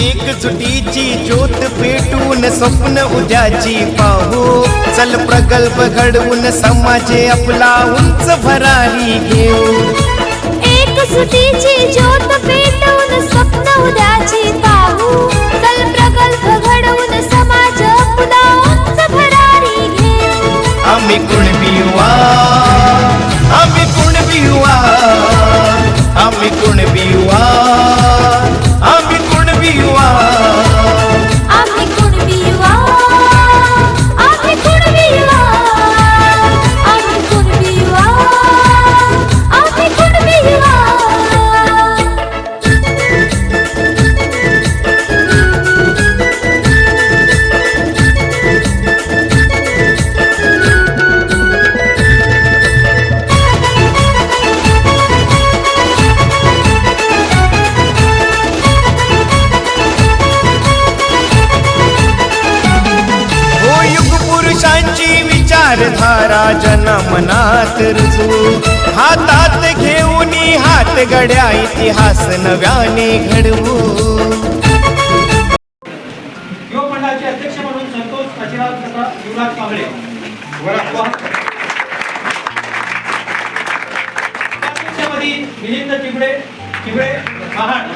एकजुटीची ज्योत पेटून स्वप्न उद्याची पाहू. चल प्रकल्प घडवून समाजे आपला उंच भरारी घेऊ. एक सुटीची ज्योत पेटवून स्वप्न उद्याची पाहू. चल प्रकल्प घडवून समाज आपला उंच भरारी घेऊ. आम्ही कुणबी युवा आम्ही युवा आम्ही कुणबी विचारधारा जनमनात रुजू. हातात घेऊन हात गड्या इतिहास नव्याने घडवू. युवक मंडळाचे अध्यक्ष म्हणून संतोष तथा युवराज कांबळे. मिलिंद चिबडे चिबडे महाड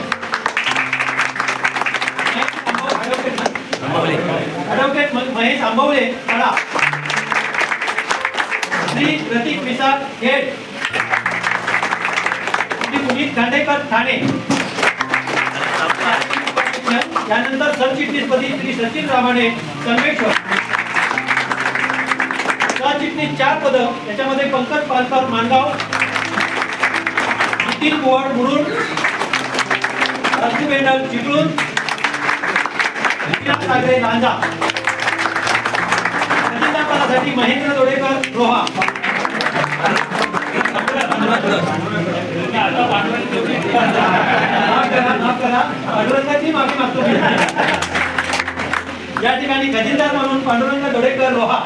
ॲडव्होकेट महेश आंबवले कडा श्री प्रतीक विसाद खेड श्री पुनीत खांडेकर ठाणे. त्यानंतर सरचिटणीसपदी श्री सचिन रामाणे संगमेश्वर सरचिटणीस चार पद त्याच्यामध्ये पंकज पालकर मानगाव. नितीन कुवाड मुरुड. राजू बेंडल चिपळूण. सागरे लांजा खजिनदारपदासाठी महेंद्र दोडेकर रोहा. पांडुरंगाची माफी मागतो या ठिकाणी खजिनदार म्हणून पांडुरंग दोडेकर रोहा.